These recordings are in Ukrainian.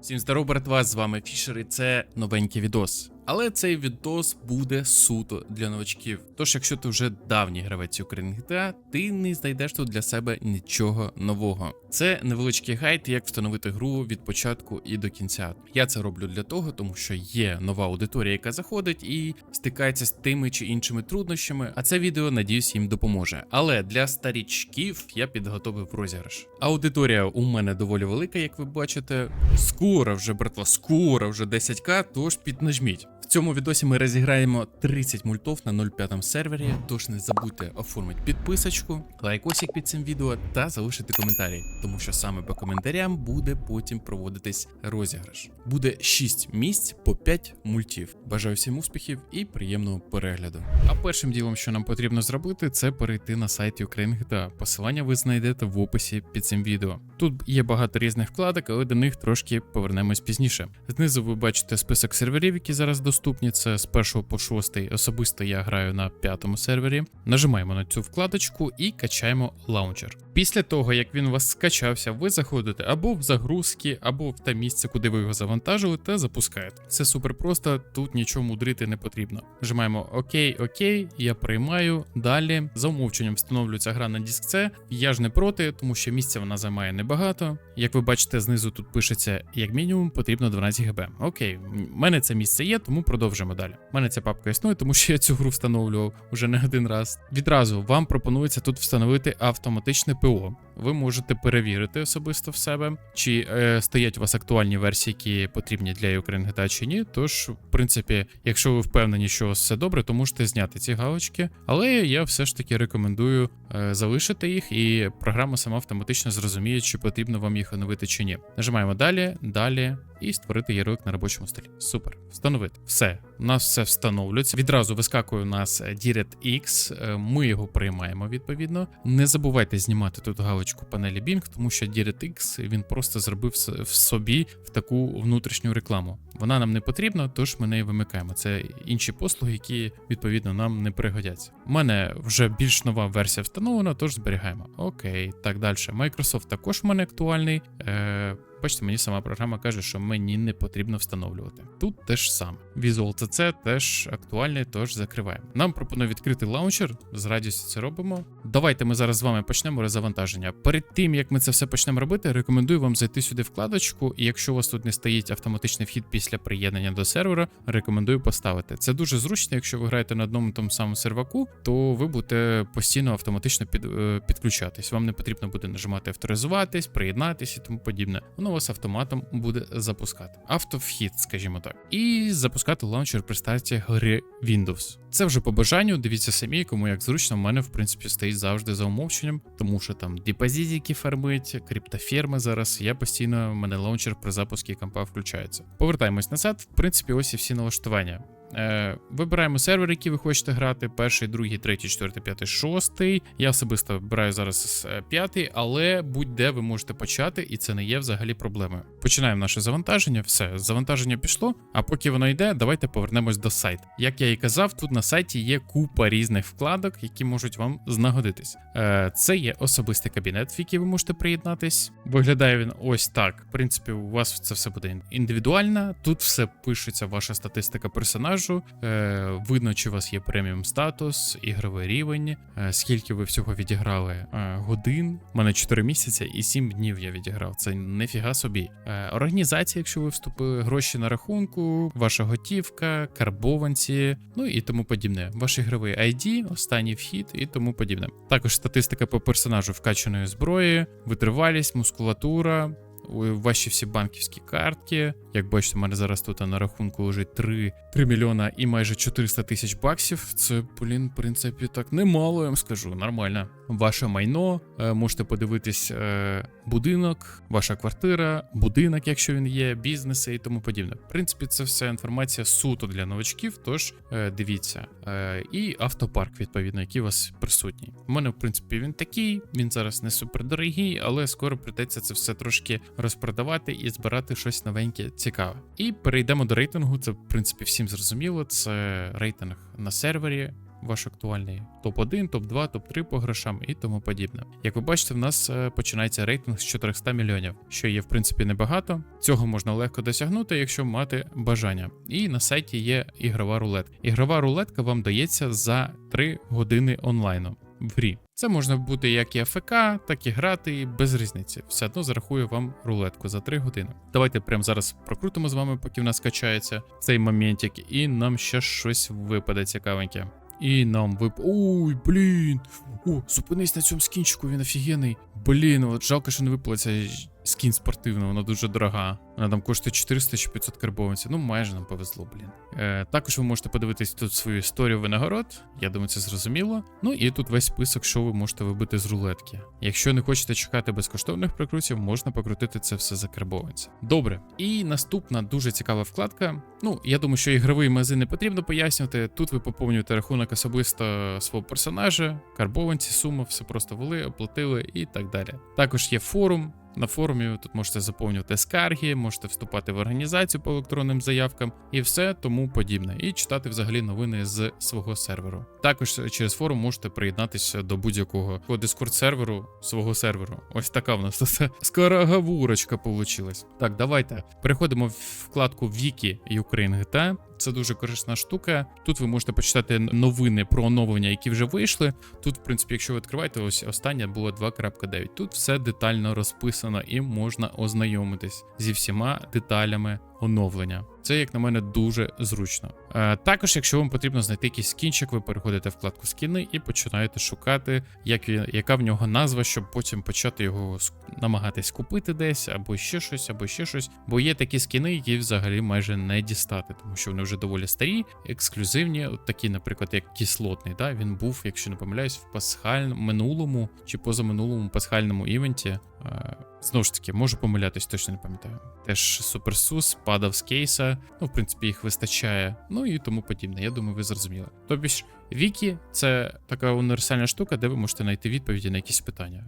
Всім здоров, братва, з вами Фішер і це новенький відос. Але цей відос буде суто для новачків. Тож, якщо ти вже давній гравець України GTA, ти не знайдеш тут для себе нічого нового. Це невеличкий гайд, як встановити гру від початку і до кінця. Я це роблю для того, тому що є нова аудиторія, яка заходить і стикається з тими чи іншими труднощами. А це відео, надіюсь, їм допоможе. Але для старічків я підготовив розіграш. Аудиторія у мене доволі велика, як ви бачите. Скоро вже, братва, скоро вже 10к, тож піднажміть. В цьому відосі ми розіграємо 30 мультов на 05 сервері. Тож не забудьте оформити підписочку, лайкосик під цим відео та залишити коментарі, тому що саме по коментарям буде потім проводитись розіграш. Буде 6 місць по 5 мультів. Бажаю всім успіхів і приємного перегляду. А першим ділом, що нам потрібно зробити, це перейти на сайт Ukraine GTA. Посилання ви знайдете в описі під цим відео. Тут є багато різних вкладок, але до них трошки повернемось пізніше. Знизу ви бачите список серверів, які зараз доступні. Це з 1 по 6. Особисто я граю на п'ятому сервері. Нажимаємо на цю вкладочку і качаємо лаунчер. Після того, як він у вас скачався, ви заходите або в загрузки, або в те місце, куди ви його завантажили, та запускаєте. Це супер просто, тут нічого мудрити не потрібно. Нажимаємо ОК, ОК, я приймаю. Далі за умовченням встановлюється гра на диск C. Я ж не проти, тому що місця вона займає небагато. Як ви бачите, знизу тут пишеться як мінімум потрібно 12 ГБ. Окей, в мене це місце є, тому продовжимо далі. У мене ця папка існує, тому що я цю гру встановлював уже не один раз. Відразу вам пропонується тут встановити автоматичне ПО. Ви можете перевірити особисто в себе, чи е, стоять у вас актуальні версії, які потрібні для Ukraine чи ні. Тож, в принципі, якщо ви впевнені, що у вас все добре, то можете зняти ці галочки. Але я все ж таки рекомендую е, залишити їх, і програма сама автоматично зрозуміє, чи потрібно вам їх оновити чи ні. Нажимаємо далі, далі. І створити ярлик на робочому столі. Супер. Встановити. Все. У нас все встановлюється. Відразу вискакує у нас DirectX. Е, Ми його приймаємо відповідно. Не забувайте знімати тут галочку панелі Bing, тому що DirectX він просто зробив в собі в таку внутрішню рекламу. Вона нам не потрібна, тож ми неї вимикаємо. Це інші послуги, які відповідно нам не пригодяться. У мене вже більш нова версія встановлена, тож зберігаємо. Окей, так далі. Microsoft також в мене актуальний. Е, Бачите, мені сама програма каже, що мені не потрібно встановлювати. Тут теж саме. Visual CC теж актуальний, тож закриваємо. Нам пропонує відкрити лаунчер. З радістю це робимо. Давайте ми зараз з вами почнемо резавантаження. Перед тим як ми це все почнемо робити, рекомендую вам зайти сюди вкладочку. І якщо у вас тут не стоїть автоматичний вхід після приєднання до сервера, рекомендую поставити. Це дуже зручно, якщо ви граєте на одному тому самому серваку, то ви будете постійно автоматично під, е, підключатись. Вам не потрібно буде нажимати авторизуватись, приєднатись і тому подібне. Воно вас автоматом буде запускати. Автовхід, скажімо так, і запускати лаунчер при старті гри Windows. Це вже по бажанню. Дивіться самі, кому як зручно. в мене в принципі стоїть завжди за умовченням, тому що там депозитики фармить, криптоферми зараз. Я постійно в мене лаунчер при запуску компа включається. Повертаємось назад. В принципі, ось і всі налаштування. Е, вибираємо сервер, який ви хочете грати: перший, другий, третій, четвертий, п'ятий, шостий. Я особисто вибираю зараз е, п'ятий, але будь-де ви можете почати, і це не є взагалі проблемою. Починаємо наше завантаження. Все, завантаження пішло. А поки воно йде, давайте повернемось до сайту. Як я і казав, тут на сайті є купа різних вкладок, які можуть вам знагодитись. Е, це є особистий кабінет, в який ви можете приєднатись. Виглядає він ось так. В принципі, у вас це все буде індивідуально. Тут все пишеться, ваша статистика персонажу. Е, видно, чи у вас є преміум статус, ігровий рівень, е, скільки ви всього відіграли е, годин. У мене 4 місяці і 7 днів я відіграв. Це нефіга собі. Організація, якщо ви вступили, гроші на рахунку, ваша готівка, карбованці, ну і тому подібне. Ваш ігровий ID, останній вхід і тому подібне. Також статистика по персонажу вкачаної зброї, витривалість, мускулатура. Ваші всі банківські картки. Як бачите, у мене зараз тут на рахунку лежить 3, 3 мільйона і майже 400 тисяч баксів. Це, блін, в принципі, так немало, я вам скажу. Нормально. Ваше майно, е, можете подивитись е, будинок, ваша квартира, будинок, якщо він є, бізнеси і тому подібне. В принципі, це вся інформація суто для новачків, тож е, дивіться. І автопарк, відповідно, який у вас присутній. У мене, в принципі, він такий, він зараз не супер дорогий, але скоро прийдеться це все трошки розпродавати і збирати щось новеньке, цікаве. І перейдемо до рейтингу. Це, в принципі, всім зрозуміло. Це рейтинг на сервері. ваш актуальний топ-1, топ-2, топ-3 по грошам і тому подібне. Як ви бачите, в нас е, починається рейтинг з 400 мільйонів, що є в принципі небагато. Цього можна легко досягнути, якщо мати бажання. І на сайті є ігрова рулетка. Ігрова рулетка вам дається за 3 години онлайну в грі. Це можна бути як і АФК, так і грати, без різниці. Все одно зарахую вам рулетку за 3 години. Давайте прямо зараз прокрутимо з вами, поки в нас качається цей моментик, і нам ще щось випаде цікавеньке. І нам вип... Ой, блін! О, зупинись на цьому скінчику, він офігенний. Блін, от жалко, що не ж- скін спортивна, вона дуже дорога. Вона там коштує 400 чи 500 карбованців. Ну, майже нам повезло, блін. Е, також ви можете подивитись тут свою історію винагород. Я думаю, це зрозуміло. Ну і тут весь список, що ви можете вибити з рулетки. Якщо не хочете чекати безкоштовних прокрутів, можна покрутити це все за карбованці. Добре. І наступна дуже цікава вкладка. Ну, я думаю, що ігровий магазин не потрібно пояснювати. Тут ви поповнюєте рахунок особисто свого персонажа, карбованці, сума, все просто ввели, оплатили і так далі. Також є форум. На форумі тут можете заповнювати скарги, можете вступати в організацію по електронним заявкам і все тому подібне, і читати взагалі новини з свого серверу. Також через форум можете приєднатися до будь-якого дискорд серверу свого серверу. Ось така в нас скороговорочка получилась. Так, давайте переходимо в вкладку Wiki Ukraine GTA. Це дуже корисна штука. Тут ви можете почитати новини про оновлення, які вже вийшли. Тут, в принципі, якщо ви відкриваєте, ось останнє було 2.9. Тут все детально розписано і можна ознайомитись зі всіма деталями оновлення. Це, як на мене, дуже зручно. Е, також, якщо вам потрібно знайти якийсь скінчик, ви переходите вкладку скіни і починаєте шукати, як, яка в нього назва, щоб потім почати його намагатись купити десь, або ще щось, або ще щось. Бо є такі скіни, які взагалі майже не дістати, тому що вони вже доволі старі, ексклюзивні. От такі, наприклад, як кислотний. Да? Він був, якщо не помиляюсь, в пасхальному минулому чи позаминулому пасхальному івенті. Знову ж таки, можу помилятись, точно не пам'ятаю. Теж Суперсус падав з кейса. Ну, в принципі, їх вистачає. Ну і тому подібне. Я думаю, ви зрозуміли. Тобі ж Вікі це така універсальна штука, де ви можете знайти відповіді на якісь питання.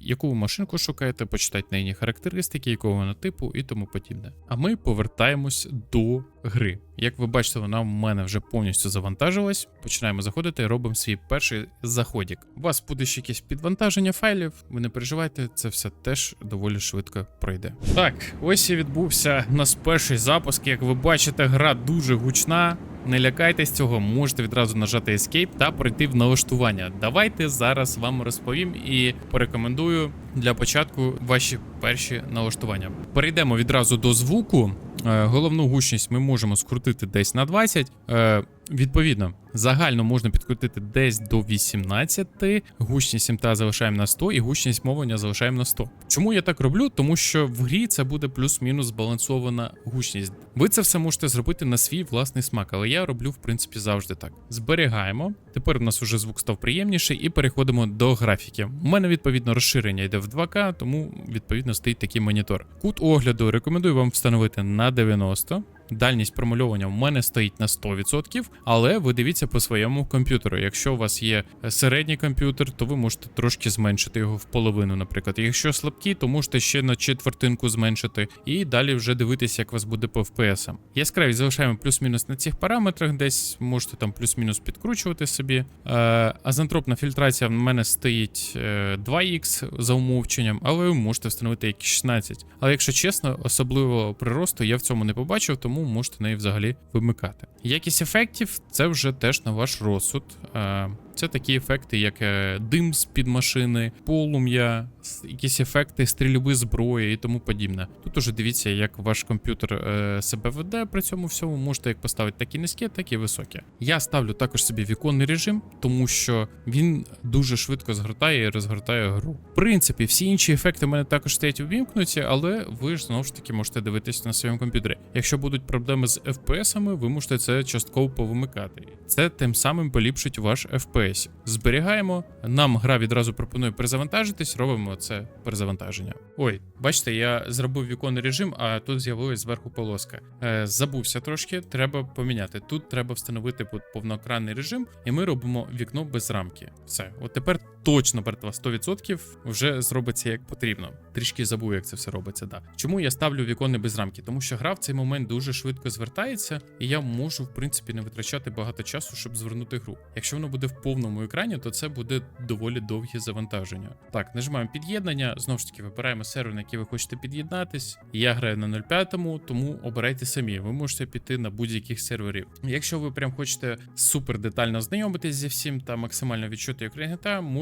Яку машинку шукаєте, почитати на її характеристики, якого вона типу і тому подібне. А ми повертаємось до гри. Як ви бачите, вона в мене вже повністю завантажилась. Починаємо заходити робимо свій перший заходік. У вас буде ще якесь підвантаження файлів. Ви не переживайте, це все теж доволі швидко пройде. Так, ось і відбувся у нас перший запуск. Як ви бачите, гра дуже гучна. Не лякайтесь цього, можете відразу нажати Escape та пройти в налаштування. Давайте зараз вам розповім і порекомендую для початку ваші перші налаштування. Перейдемо відразу до звуку. Е, Головну гучність ми можемо скрутити десь на 20. Відповідно, загально можна підкрутити десь до 18, гучність МТА залишаємо на 100 і гучність мовлення залишаємо на 100. Чому я так роблю? Тому що в грі це буде плюс-мінус збалансована гучність. Ви це все можете зробити на свій власний смак, але я роблю в принципі завжди так. Зберігаємо. Тепер у нас уже звук став приємніший, і переходимо до графіки. У мене відповідно розширення йде в 2К, тому відповідно стоїть такий монітор. Кут огляду рекомендую вам встановити на 90. Дальність промальовування в мене стоїть на 100%, але ви дивіться по своєму комп'ютеру. Якщо у вас є середній комп'ютер, то ви можете трошки зменшити його в половину, наприклад. Якщо слабкий, то можете ще на четвертинку зменшити, і далі вже дивитися, як у вас буде по FPS. Яскравість залишаємо плюс-мінус на цих параметрах, десь можете там плюс-мінус підкручувати собі. Е, азентропна фільтрація в мене стоїть е, 2х за умовченням, але ви можете встановити як 16. Але якщо чесно, особливо приросту я в цьому не побачив, тому можете неї взагалі вимикати. Якість ефектів це вже теж на ваш розсуд. Е, Це такі ефекти, як е, дим з-під машини, полум'я, якісь ефекти стрільби зброї і тому подібне. Тут уже дивіться, як ваш комп'ютер е, себе веде при цьому всьому. Можете як поставити так і низьке, так і високе. Я ставлю також собі віконний режим, тому що він дуже швидко згортає і розгортає гру. В принципі, всі інші ефекти в мене також стоять увімкнуті, але ви ж знову ж таки можете дивитися на своєму комп'ютері. Якщо будуть проблеми з FPS-ами, ви можете це частково повимикати. Це тим самим поліпшить ваш FPS. Зберігаємо. Нам гра відразу пропонує перезавантажитись, робимо це перезавантаження. Ой, бачите, я зробив віконний режим, а тут з'явилась зверху полоска. Е, забувся трошки, треба поміняти. Тут треба встановити пов- повноекранний режим, і ми робимо вікно без рамки. Все, от тепер точно братва 100% вже зробиться як потрібно. Трішки забув, як це все робиться. Да. Чому я ставлю віконне без рамки? Тому що гра в цей момент дуже швидко звертається, і я можу, в принципі, не витрачати багато часу, щоб звернути гру. Якщо воно буде в повному екрані, то це буде доволі довгі завантаження. Так, нажимаємо під'єднання. Знову ж таки, вибираємо сервер, на який ви хочете під'єднатись. Я граю на 0.5, тому обирайте самі. Ви можете піти на будь-яких серверів. Якщо ви прям хочете супер детально знайомитись зі всім та максимально відчути Ukraine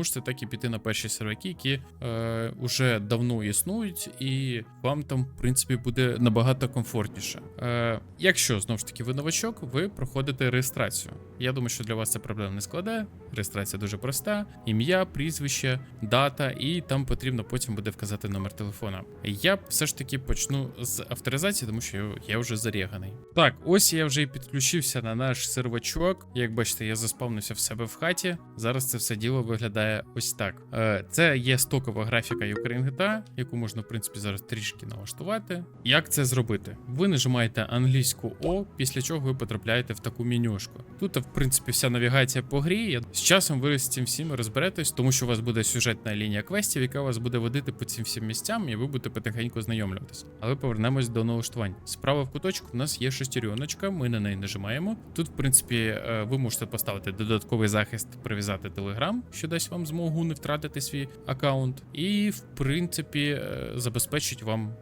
GTA, можете так і піти на перші серваки, які е, уже давно існують, і вам там, в принципі, буде набагато комфортніше. Е, якщо знову ж таки ви новачок, ви проходите реєстрацію. Я думаю, що для вас це проблем не складе. Реєстрація дуже проста: ім'я, прізвище, дата, і там потрібно потім буде вказати номер телефона. Я все ж таки почну з авторизації, тому що я вже зарєганий. Так, ось я вже і підключився на наш сервачок. Як бачите, я заспавнився в себе в хаті. Зараз це все діло виглядає ось так. Е, Це є стокова графіка Ukraine яку можна, в принципі, зараз трішки налаштувати. Як це зробити? Ви нажимаєте англійську О, після чого ви потрапляєте в таку менюшку. Тут, в принципі, вся навігація по грі. З часом ви з цим всім розберетесь, тому що у вас буде сюжетна лінія квестів, яка вас буде водити по цим всім місцям, і ви будете потихеньку знайомлюватися. Але повернемось до налаштувань. Справа в куточку у нас є шестереночка, ми на неї нажимаємо. Тут, в принципі, е, ви можете поставити додатковий захист, прив'язати Telegram, що дасть вам змогу не втратити свій аккаунт, і, в принципі, е, забезпечить вам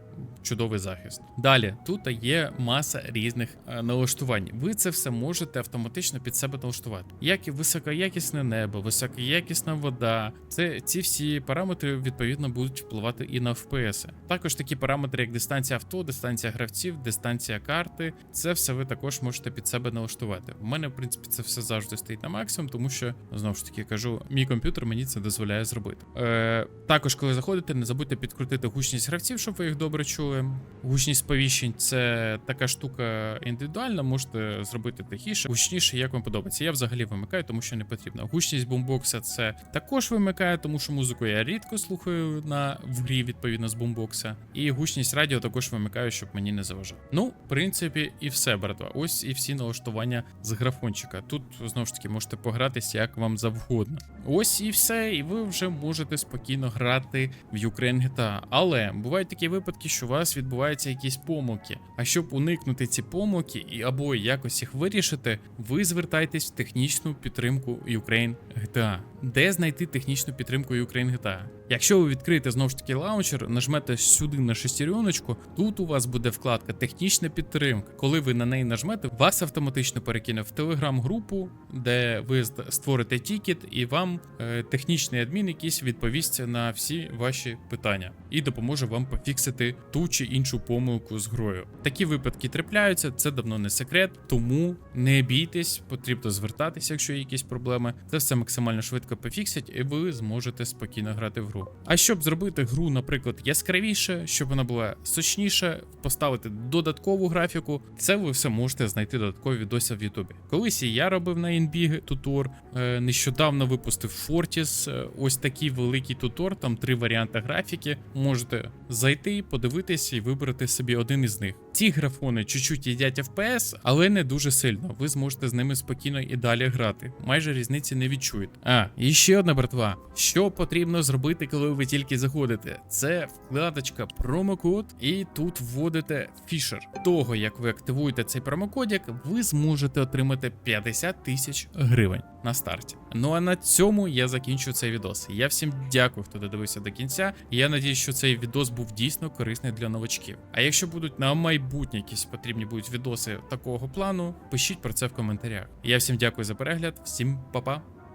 чудовий захист. Далі тут є маса різних е, налаштувань. Ви це все можете автоматично під себе налаштувати. Як і високоякісне небо, високоякісна вода. Це ці всі параметри відповідно будуть впливати і на FPS. Також такі параметри, як дистанція авто, дистанція гравців, дистанція карти. Це все ви також можете під себе налаштувати. У мене, в принципі, це все завжди стоїть на максимум, тому що знову ж таки кажу, мій комп'ютер мені це дозволяє зробити. Е, також, коли заходите, не забудьте підкрутити гучність гравців, щоб ви їх добре чули. Гучність сповіщень це така штука індивідуальна, можете зробити тихіше, гучніше, як вам подобається. Я взагалі вимикаю, тому що не потрібно. Гучність бумбокса це також вимикаю, тому що музику я рідко слухаю на в грі відповідно з бумбокса. І гучність радіо також вимикаю, щоб мені не заважати. Ну, в принципі, і все, братва. Ось і всі налаштування з графончика. Тут знову ж таки можете погратися як вам завгодно. Ось і все, і ви вже можете спокійно грати в Ukraine GTA. Але бувають такі випадки, що у вас відбуваються якісь помилки. А щоб уникнути ці помилки і або якось їх вирішити, ви звертайтесь в технічну підтримку Ukraine GTA. Де знайти технічну підтримку Ukraine GTA? Якщо ви відкриєте знову ж таки лаунчер, нажмете сюди на шестереночку, тут у вас буде вкладка Технічна підтримка. Коли ви на неї нажмете, вас автоматично перекине в телеграм-групу, де ви створите тікет, і вам е, технічний адмін якийсь відповість на всі ваші питання і допоможе вам пофіксити ту чи іншу помилку з грою. Такі випадки трапляються, це давно не секрет, тому не бійтесь, потрібно звертатися, якщо є якісь проблеми. Це все максимально швидко пофіксять, і ви зможете спокійно грати в гру. А щоб зробити гру, наприклад, яскравіше, щоб вона була сочніше, поставити додаткову графіку, це ви все можете знайти додаткові відоси в Ютубі. Колись і я робив на NB тутор. е, Нещодавно випустив Fortis, е, ось такий великий тутор, там три варіанти графіки. Можете зайти, подивитись і вибрати собі один із них. Ці графони чуть-чуть їдять FPS, але не дуже сильно. Ви зможете з ними спокійно і далі грати. Майже різниці не відчуєте. А, і ще одна братва. Що потрібно зробити, коли ви тільки заходите? Це вкладочка промокод, і тут вводите фішер. Того, як ви активуєте цей промокодик, ви зможете отримати 50 тисяч гривень на старті. Ну а на цьому я закінчу цей відос. Я всім дякую, хто додивився до кінця. Я надіюсь, що цей відос був дійсно корисний для новачків. А якщо будуть на майбутнє якісь потрібні будуть відоси такого плану, пишіть про це в коментарях. Я всім дякую за перегляд, всім па-па.